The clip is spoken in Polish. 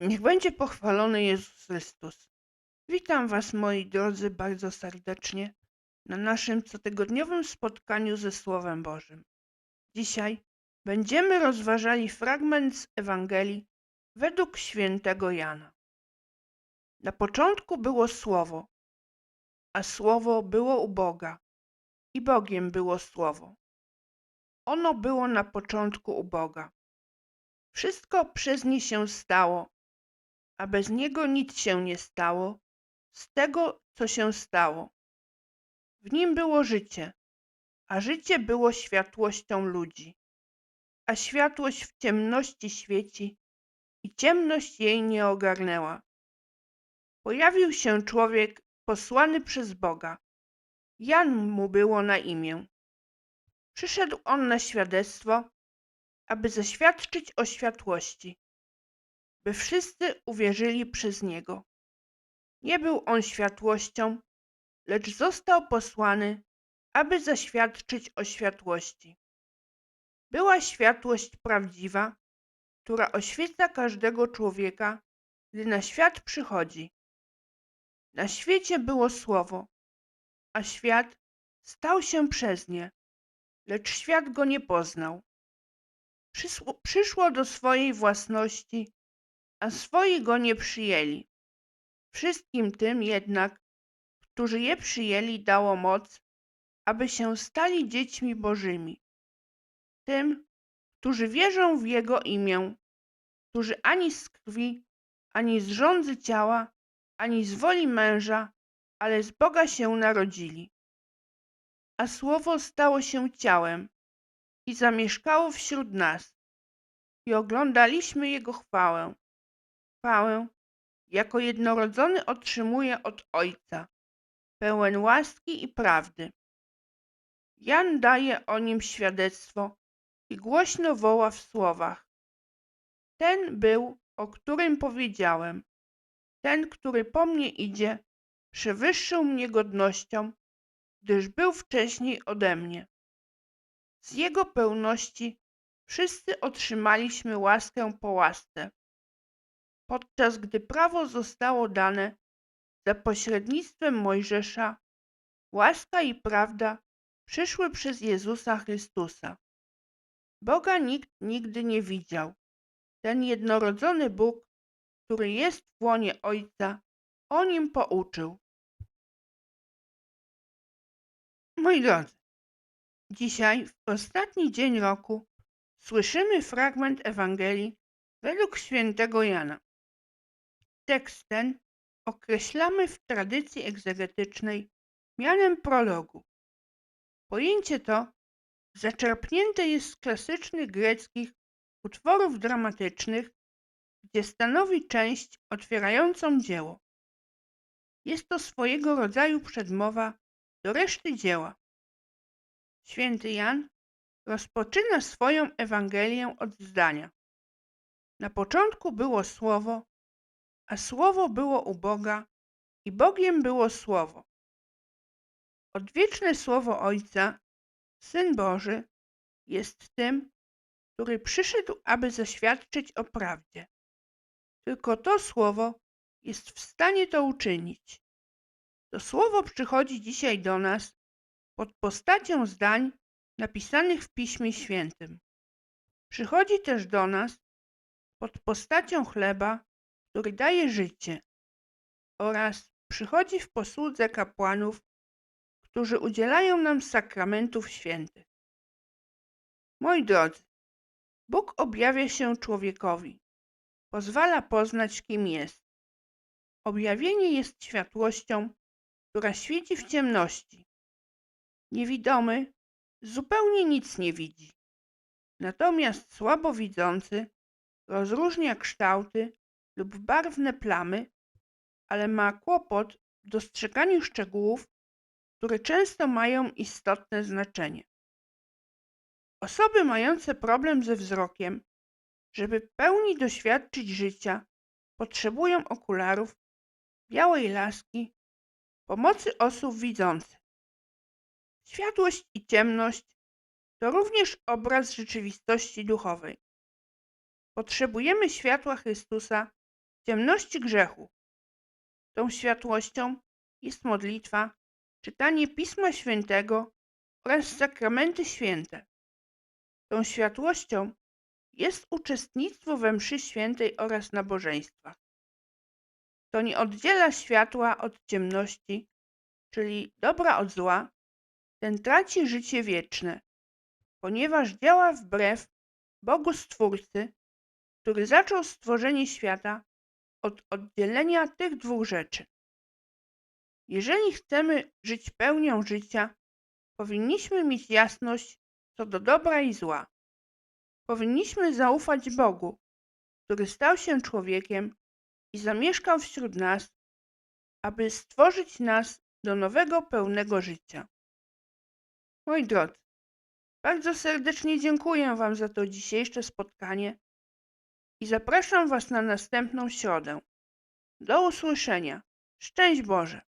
Niech będzie pochwalony Jezus Chrystus. Witam Was, moi drodzy, bardzo serdecznie na naszym cotygodniowym spotkaniu ze Słowem Bożym. Dzisiaj będziemy rozważali fragment z Ewangelii według świętego Jana. Na początku było Słowo, a Słowo było u Boga i Bogiem było Słowo. Ono było na początku u Boga. Wszystko przez nie się stało, a bez niego nic się nie stało z tego, co się stało. W nim było życie, a życie było światłością ludzi. A światłość w ciemności świeci i ciemność jej nie ogarnęła. Pojawił się człowiek posłany przez Boga. Jan mu było na imię. Przyszedł on na świadectwo, aby zaświadczyć o światłości, by wszyscy uwierzyli przez niego. Nie był on światłością, lecz został posłany, aby zaświadczyć o światłości. Była światłość prawdziwa, która oświeca każdego człowieka, gdy na świat przychodzi. Na świecie było słowo, a świat stał się przez nie, lecz świat go nie poznał. Przyszło do swojej własności, a swoi go nie przyjęli. Wszystkim tym jednak, którzy je przyjęli, dało moc, aby się stali dziećmi Bożymi. Tym, którzy wierzą w Jego imię, którzy ani z krwi, ani z rządzy ciała, ani z woli męża, ale z Boga się narodzili. A Słowo stało się ciałem i zamieszkało wśród nas i oglądaliśmy Jego chwałę. Chwałę, jako jednorodzony otrzymuje od Ojca, pełen łaski i prawdy. Jan daje o nim świadectwo i głośno woła w słowach. Ten był, o którym powiedziałem. Ten, który po mnie idzie, przewyższył mnie godnością, gdyż był wcześniej ode mnie. Z jego pełności wszyscy otrzymaliśmy łaskę po łasce podczas gdy prawo zostało dane za pośrednictwem Mojżesza, łaska i prawda przyszły przez Jezusa Chrystusa. Boga nikt nigdy nie widział. Ten jednorodzony Bóg, który jest w łonie Ojca, o nim pouczył. Moi drodzy, dzisiaj, w ostatni dzień roku, słyszymy fragment Ewangelii według świętego Jana. Tekst ten określamy w tradycji egzegetycznej mianem prologu. Pojęcie to zaczerpnięte jest z klasycznych greckich utworów dramatycznych, gdzie stanowi część otwierającą dzieło. Jest to swojego rodzaju przedmowa do reszty dzieła. Święty Jan rozpoczyna swoją Ewangelię od zdania. Na początku było Słowo, a Słowo było u Boga i Bogiem było Słowo. Odwieczne Słowo Ojca, Syn Boży, jest tym, który przyszedł, aby zaświadczyć o prawdzie. Tylko to Słowo jest w stanie to uczynić. To Słowo przychodzi dzisiaj do nas pod postacią zdań napisanych w Piśmie Świętym. Przychodzi też do nas pod postacią chleba, który daje życie oraz przychodzi w posłudze kapłanów, którzy udzielają nam sakramentów świętych. Moi drodzy, Bóg objawia się człowiekowi, pozwala poznać, kim jest. Objawienie jest światłością, która świeci w ciemności. Niewidomy zupełnie nic nie widzi, natomiast słabowidzący rozróżnia kształty lub barwne plamy, ale ma kłopot w dostrzeganiu szczegółów, które często mają istotne znaczenie. Osoby mające problem ze wzrokiem, żeby w pełni doświadczyć życia, potrzebują okularów, białej laski, pomocy osób widzących. Światłość i ciemność to również obraz rzeczywistości duchowej. Potrzebujemy światła Chrystusa ciemności grzechu. Tą światłością jest modlitwa, czytanie Pisma Świętego oraz sakramenty święte. Tą światłością jest uczestnictwo we mszy świętej oraz nabożeństwach. To nie oddziela światła od ciemności, czyli dobra od zła, ten traci życie wieczne, ponieważ działa wbrew Bogu Stwórcy, który zaczął stworzenie świata od oddzielenia tych dwóch rzeczy. Jeżeli chcemy żyć pełnią życia, powinniśmy mieć jasność co do dobra i zła. Powinniśmy zaufać Bogu, który stał się człowiekiem i zamieszkał wśród nas, aby stworzyć nas do nowego, pełnego życia. Moi drodzy, bardzo serdecznie dziękuję Wam za to dzisiejsze spotkanie i zapraszam Was na następną środę. Do usłyszenia. Szczęść Boże!